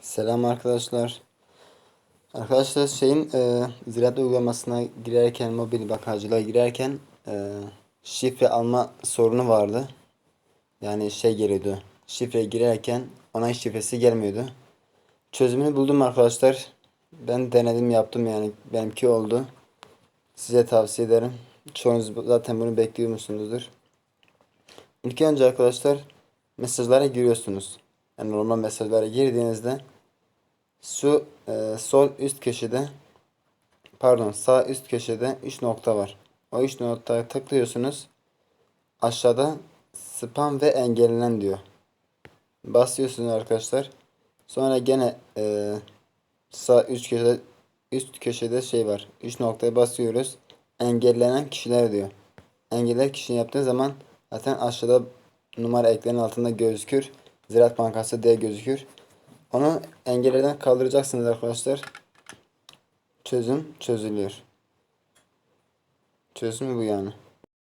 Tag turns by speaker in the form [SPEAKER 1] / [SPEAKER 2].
[SPEAKER 1] Selam arkadaşlar. Arkadaşlar şeyin e, ziraat uygulamasına girerken mobil bankacılığa girerken e, şifre alma sorunu vardı. Yani şey geliyordu. Şifre girerken onay şifresi gelmiyordu. Çözümünü buldum arkadaşlar. Ben denedim yaptım yani benimki oldu. Size tavsiye ederim. Çoğunuz zaten bunu bekliyormuşsunuzdur. İlk önce arkadaşlar mesajlara giriyorsunuz. Yani normal mesajlara girdiğinizde şu e, sol üst köşede pardon sağ üst köşede 3 nokta var. O 3 noktaya tıklıyorsunuz. Aşağıda spam ve engellenen diyor. Basıyorsunuz arkadaşlar. Sonra gene e, sağ üst köşede üst köşede şey var. 3 noktaya basıyoruz. Engellenen kişiler diyor. Engeller kişinin yaptığı zaman zaten aşağıda numara eklenin altında gözükür. Ziraat Bankası diye gözükür. Onu engellerden kaldıracaksınız arkadaşlar. Çözüm çözülüyor. Çözümü bu yani.